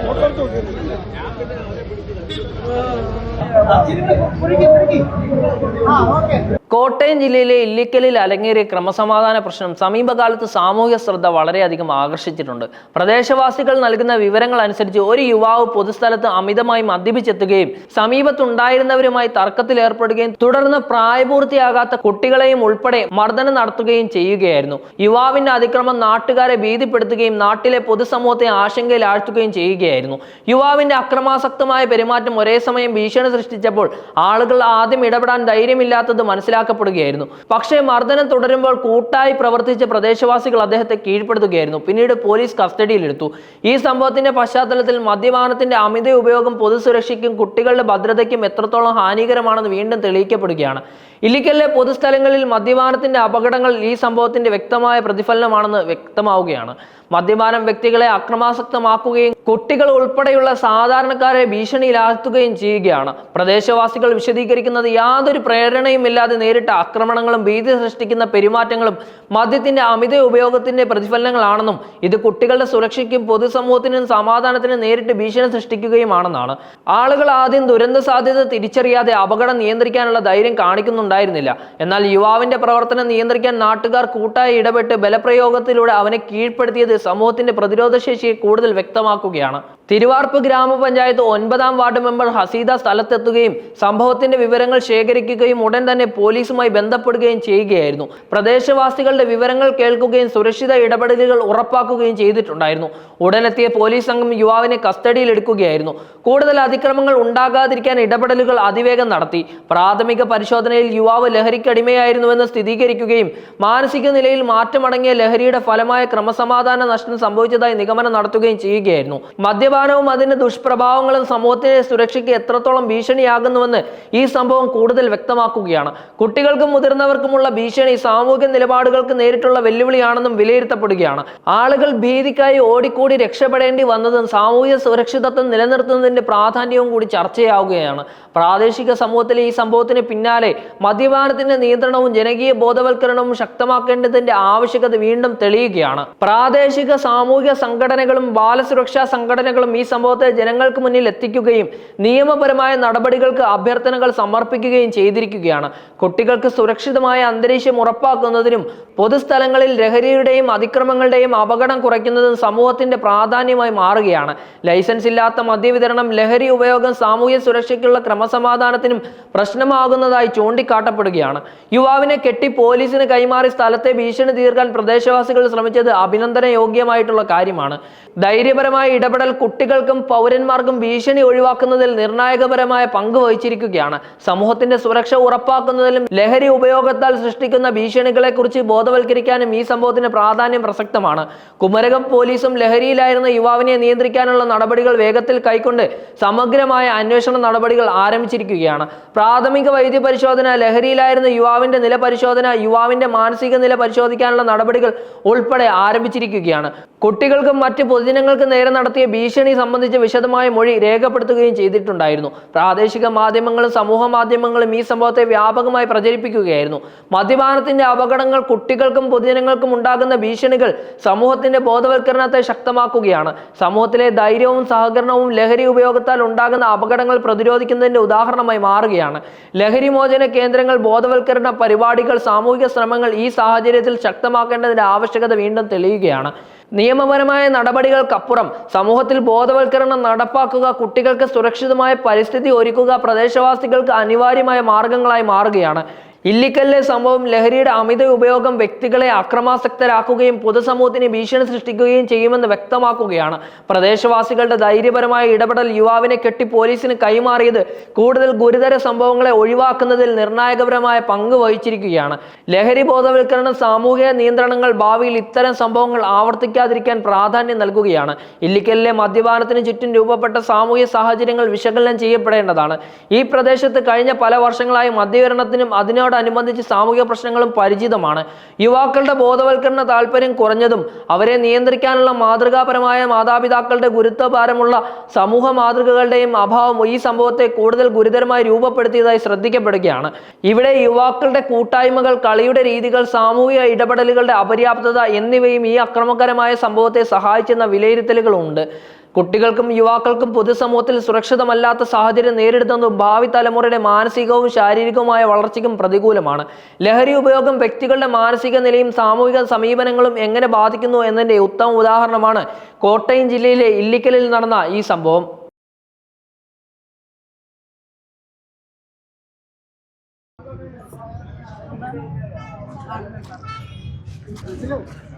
Photo എടുത്ത് നോക്കിയത് കോട്ടയം ജില്ലയിലെ ഇല്ലിക്കലിൽ അലങ്ങേറിയ ക്രമസമാധാന പ്രശ്നം സമീപകാലത്ത് സാമൂഹ്യ ശ്രദ്ധ വളരെയധികം ആകർഷിച്ചിട്ടുണ്ട്. പ്രദേശവാസികൾ നൽകുന്ന വിവരങ്ങൾ അനുസരിച്ച് ഒരു യുവാവ് പൊതുസ്ഥലത്ത് അമിതമായി മദ്യപിച്ചെത്തുകയും സമീപത്തുണ്ടായിരുന്നവരുമായി തർക്കത്തിൽ ഏർപ്പെടുകയും തുടർന്ന് പ്രായപൂർത്തിയാകാത്ത കുട്ടികളെയും ഉൾപ്പെടെ മർദ്ദനം നടത്തുകയും ചെയ്യുകയായിരുന്നു. യുവാവിന്റെ അതിക്രമം നാട്ടുകാരെ ഭീതിപ്പെടുത്തുകയും നാട്ടിലെ പൊതുസമൂഹത്തെ ആശങ്കയിൽ ആഴ്ത്തുകയും ചെയ്യുകയായിരുന്നു. യുവാവിന്റെ അക്രമാസക്തമായ പെരുമാറ്റം ഒരേ സമയം ഭീഷണി സൃഷ്ടിച്ചപ്പോൾ ആളുകൾ ആദ്യം ഇടപെടാൻ ധൈര്യമില്ലാത്തത് മനസ്സിലാക്കപ്പെടുകയായിരുന്നു. പക്ഷേ മർദ്ദനം തുടരുമ്പോൾ കൂട്ടായി പ്രവർത്തിച്ച പ്രദേശവാസികൾ അദ്ദേഹത്തെ കീഴ്പ്പെടുത്തുകയായിരുന്നു. പിന്നീട് പോലീസ് കസ്റ്റഡിയിലെടുത്തു. ഈ സംഭവത്തിന്റെ പശ്ചാത്തലത്തിൽ മദ്യപാനത്തിന്റെ അമിത ഉപയോഗം പൊതുസുരക്ഷയ്ക്കും കുട്ടികളുടെ ഭദ്രതയ്ക്കും എത്രത്തോളം ഹാനികരമാണെന്ന് വീണ്ടും തെളിയിക്കപ്പെടുകയാണ്. ഇല്ലിക്കലിലെ പൊതുസ്ഥലങ്ങളിൽ മദ്യപാനത്തിന്റെ അപകടങ്ങൾ ഈ സംഭവത്തിന്റെ വ്യക്തമായ പ്രതിഫലനമാണെന്ന് വ്യക്തമാവുകയാണ്. മദ്യപാനം വ്യക്തികളെ അക്രമാസക്തമാക്കുകയും കുട്ടികൾ ഉൾപ്പെടെയുള്ള സാധാരണക്കാരെ ഭീഷണിയിലാഴ്ത്തുകയും ചെയ്യുകയാണ്. പ്രദേശവാസികൾ വിശദീകരിക്കുന്നത് യാതൊരു പ്രേരണയുമില്ലാതെ നേരിട്ട ആക്രമണങ്ങളും ഭീതി സൃഷ്ടിക്കുന്ന പെരുമാറ്റങ്ങളും മദ്യത്തിന്റെ അമിത ഉപയോഗത്തിന്റെ പ്രതിഫലനങ്ങളാണെന്നും ഇത് കുട്ടികളുടെ സുരക്ഷയ്ക്കും പൊതുസമൂഹത്തിനും സമാധാനത്തിനും നേരിട്ട് ഭീഷണി സൃഷ്ടിക്കുകയുമാണെന്നാണ്. ആളുകൾ ആദ്യം ദുരന്ത സാധ്യത തിരിച്ചറിയാതെ അപകടം നിയന്ത്രിക്കാനുള്ള ധൈര്യം കാണിക്കുന്നുണ്ടായിരുന്നില്ല. എന്നാൽ യുവാവിന്റെ പ്രവർത്തനം നിയന്ത്രിക്കാൻ നാട്ടുകാർ കൂട്ടായി ഇടപെട്ട് ബലപ്രയോഗത്തിലൂടെ അവനെ കീഴ്പ്പെടുത്തിയത് സമൂഹത്തിന്റെ പ്രതിരോധ ശേഷിയെ കൂടുതൽ വ്യക്തമാക്കുകയാണ്. തിരുവാർപ്പ് ഗ്രാമപഞ്ചായത്ത് ഒൻപതാം വാർഡ് മെമ്പർ ഹസീദ സ്ഥലത്തെത്തുകയും സംഭവത്തിന്റെ വിവരങ്ങൾ ശേഖരിക്കുകയും ഉടൻ തന്നെ പോലീസുമായി ബന്ധപ്പെടുകയും ചെയ്യുകയായിരുന്നു. പ്രദേശവാസികളുടെ വിവരങ്ങൾ കേൾക്കുകയും സുരക്ഷിത ഇടപെടലുകൾ ഉറപ്പാക്കുകയും ചെയ്തിട്ടുണ്ടായിരുന്നു. ഉടനെത്തിയ പോലീസ് സംഘം യുവാവിനെ കസ്റ്റഡിയിൽ എടുക്കുകയായിരുന്നു. കൂടുതൽ അതിക്രമങ്ങൾ ഉണ്ടാകാതിരിക്കാൻ ഇടപെടലുകൾ അതിവേഗം നടത്തി. പ്രാഥമിക പരിശോധനയിൽ യുവാവ് ലഹരിക്കടിമയായിരുന്നുവെന്ന് സ്ഥിരീകരിക്കുകയും മാനസിക നിലയിൽ മാറ്റമടങ്ങിയ ലഹരിയുടെ ഫലമായ ക്രമസമാധാന നഷ്ടം സംഭവിച്ചതായി നിഗമനം നടത്തുകയും ചെയ്യുകയായിരുന്നു. മദ്യപാനവും അതിന്റെ ദുഷ്പ്രഭാവങ്ങളും സമൂഹത്തിന്റെ സുരക്ഷയ്ക്ക് എത്രത്തോളം ഭീഷണിയാകുന്നുവെന്ന് ഈ സംഭവം കൂടുതൽ വ്യക്തമാക്കുകയാണ്. കുട്ടികൾക്കും മുതിർന്നവർക്കുമുള്ള ഭീഷണി സാമൂഹ്യ നിലപാടുകൾക്ക് നേരിട്ടുള്ള വെല്ലുവിളിയാണെന്നും വിലയിരുത്തപ്പെടുകയാണ്. ആളുകൾ ഭീതിക്കായി ഓടിക്കൂടി രക്ഷപ്പെടേണ്ടി വന്നതും സാമൂഹ്യ സുരക്ഷിതത്വം നിലനിർത്തുന്നതിന്റെ പ്രാധാന്യവും കൂടി ചർച്ചയാവുകയാണ്. പ്രാദേശിക സമൂഹത്തിലെ ഈ സംഭവത്തിന് പിന്നാലെ മദ്യപാനത്തിന്റെ നിയന്ത്രണവും ജനകീയ ബോധവൽക്കരണവും ശക്തമാക്കേണ്ടതിന്റെ ആവശ്യകത വീണ്ടും തെളിയുകയാണ്. പ്രാദേശിക സാമൂഹ്യ സംഘടനകളും ബാലസുരക്ഷാ സംഘടനകളും ഈ സംഭവത്തെ ജനങ്ങൾക്ക് മുന്നിൽ എത്തിക്കുകയും നിയമപരമായ നടപടികൾക്ക് അഭ്യർത്ഥനകൾ സമർപ്പിക്കുകയും ചെയ്തിരിക്കുകയാണ്. കുട്ടികൾക്ക് സുരക്ഷിതമായ അന്തരീക്ഷം ഉറപ്പാക്കുന്നതിനും പൊതുസ്ഥലങ്ങളിൽ ലഹരിയുടെയും അതിക്രമങ്ങളുടെയും അപകടം കുറയ്ക്കുന്നതും സമൂഹത്തിന്റെ പ്രാധാന്യമായി മാറുകയാണ്. ലൈസൻസ് ഇല്ലാത്ത മദ്യവിതരണം ലഹരി ഉപയോഗം സാമൂഹ്യ സുരക്ഷയ്ക്കുള്ള ക്രമസമാധാനത്തിനും പ്രശ്നമാകുന്നതായി ചൂണ്ടിക്കാട്ടപ്പെടുകയാണ്. യുവാവിനെ കെട്ടി പോലീസിന് കൈമാറി സ്ഥലത്തെ ഭീഷണി തീർക്കാൻ പ്രദേശവാസികൾ ശ്രമിച്ചത് അഭിനന്ദന യോഗ്യമായിട്ടുള്ള കാര്യമാണ്. ധൈര്യപരമായ ഇടപെടൽ കുട്ടികൾക്കും പൗരന്മാർക്കും ഭീഷണി ഒഴിവാക്കുന്നതിൽ നിർണായകപരമായ പങ്ക് വഹിച്ചിരിക്കുകയാണ്. സമൂഹത്തിന്റെ സുരക്ഷ ഉറപ്പാക്കുന്നതിലും ലഹരി ഉപയോഗത്താൽ സൃഷ്ടിക്കുന്ന ഭീഷണികളെ കുറിച്ച് ബോധവൽക്കരിക്കാനും ഈ സംഭവത്തിന് പ്രാധാന്യം പ്രസക്തമാണ്. കുമരകം പോലീസും ലഹരിയിലായിരുന്ന യുവാവിനെ നിയന്ത്രിക്കാനുള്ള നടപടികൾ വേഗത്തിൽ കൈക്കൊണ്ട് സമഗ്രമായ അന്വേഷണ നടപടികൾ ആരംഭിച്ചിരിക്കുകയാണ്. പ്രാഥമിക വൈദ്യ പരിശോധന ലഹരിയിലായിരുന്ന യുവാവിന്റെ നില പരിശോധന യുവാവിന്റെ മാനസിക നില പരിശോധിക്കാനുള്ള നടപടികൾ ഉൾപ്പെടെ ആരംഭിച്ചിരിക്കുകയാണ്. കുട്ടികൾക്കും മറ്റ് പൊതുജനങ്ങൾക്കും നേരെ നടത്തിയ ഭീഷണി സംബന്ധിച്ച് വിശദമായ മൊഴി രേഖപ്പെടുത്തുകയും ചെയ്തിട്ടുണ്ടായിരുന്നു. പ്രാദേശിക മാധ്യമങ്ങളും സമൂഹ മാധ്യമങ്ങളും ഈ സംഭവത്തെ വ്യാപകമായി പ്രചരിപ്പിക്കുകയായിരുന്നു. മദ്യപാനത്തിന്റെ അപകടങ്ങൾ കുട്ടികൾക്കും പൊതുജനങ്ങൾക്കും ഉണ്ടാകുന്ന ഭീഷണികൾ സമൂഹത്തിന്റെ ബോധവൽക്കരണത്തെ ശക്തമാക്കുകയാണ്. സമൂഹത്തിലെ ധൈര്യവും സഹകരണവും ലഹരി ഉപയോഗത്താൽ ഉണ്ടാകുന്ന അപകടങ്ങൾ പ്രതിരോധിക്കുന്നതിന്റെ ഉദാഹരണമായി മാറുകയാണ്. ലഹരി മോചന കേന്ദ്രങ്ങൾ ബോധവൽക്കരണ പരിപാടികൾ സാമൂഹിക ശ്രമങ്ങൾ ഈ സാഹചര്യത്തിൽ ശക്തമാക്കേണ്ടതിന്റെ ആവശ്യകത വീണ്ടും തെളിയുകയാണ്. നിയമപരമായ നടപടികൾക്കപ്പുറം സമൂഹത്തിൽ ബോധവൽക്കരണം നടപ്പാക്കുക കുട്ടികൾക്ക് സുരക്ഷിതമായ പരിസ്ഥിതി ഒരുക്കുക പ്രദേശവാസികൾക്ക് അനിവാര്യമായ മാർഗങ്ങളായി മാറുകയാണ്. ഇല്ലിക്കലിലെ സംഭവം ലഹരിയുടെ അമിത ഉപയോഗം വ്യക്തികളെ അക്രമാസക്തരാക്കുകയും പൊതുസമൂഹത്തിന് ഭീഷണി സൃഷ്ടിക്കുകയും ചെയ്യുമെന്ന് വ്യക്തമാക്കുകയാണ്. പ്രദേശവാസികളുടെ ധൈര്യപരമായ ഇടപെടൽ യുവാവിനെ കെട്ടി പോലീസിന് കൈമാറിയത് കൂടുതൽ ഗുരുതര സംഭവങ്ങളെ ഒഴിവാക്കുന്നതിൽ നിർണായകപരമായ പങ്ക് വഹിച്ചിരിക്കുകയാണ്. ലഹരി ബോധവൽക്കരണം സാമൂഹിക നിയന്ത്രണങ്ങൾ ഭാവിയിൽ ഇത്തരം സംഭവങ്ങൾ ആവർത്തിക്കാതിരിക്കാൻ പ്രാധാന്യം നൽകുകയാണ്. ഇല്ലിക്കലിലെ മദ്യപാനത്തിന് ചുറ്റും രൂപപ്പെട്ട സാമൂഹിക സാഹചര്യങ്ങൾ വിശകലനം ചെയ്യപ്പെടേണ്ടതാണ്. ഈ പ്രദേശത്ത് കഴിഞ്ഞ പല വർഷങ്ങളായി മദ്യവിതരണത്തിനും അതിനോടനുബന്ധിച്ച് സാമൂഹിക പ്രശ്നങ്ങളും പരിചിതമാണ്. യുവാക്കളുടെ ബോധവൽക്കരണ താല്പര്യം കുറഞ്ഞതും അവരെ നിയന്ത്രിക്കാനുള്ള മാതൃകാപരമായ മാതാപിതാക്കളുടെ ഗുരുത്വഭാരമുള്ള സമൂഹ മാതൃകകളുടെയും അഭാവം ഈ സംഭവത്തെ കൂടുതൽ ഗുരുതരമായി രൂപപ്പെടുത്തിയതായി ശ്രദ്ധിക്കപ്പെടുകയാണ്. ഇവിടെ യുവാക്കളുടെ കൂട്ടായ്മകൾ കളിയുടെ രീതികൾ സാമൂഹിക ഇടപെടലുകളുടെ അപര്യാപ്തത എന്നിവയും ഈ അക്രമകരമായ സംഭവത്തെ സഹായിച്ചെന്ന വിലയിരുത്തലുകളുണ്ട്. കുട്ടികൾക്കും യുവാക്കൾക്കും പൊതുസമൂഹത്തിൽ സുരക്ഷിതമല്ലാത്ത സാഹചര്യം നേരിടുന്നതും ഭാവി തലമുറയുടെ മാനസികവും ശാരീരികവുമായ വളർച്ചയ്ക്കും പ്രതികൂലമാണ്. ലഹരി ഉപയോഗം വ്യക്തികളുടെ മാനസിക നിലയും സാമൂഹിക സമീപനങ്ങളും എങ്ങനെ ബാധിക്കുന്നു എന്നതിന്റെ ഉത്തമ ഉദാഹരണമാണ് കോട്ടയം ജില്ലയിലെ ഇല്ലിക്കലിൽ നടന്ന ഈ സംഭവം ും.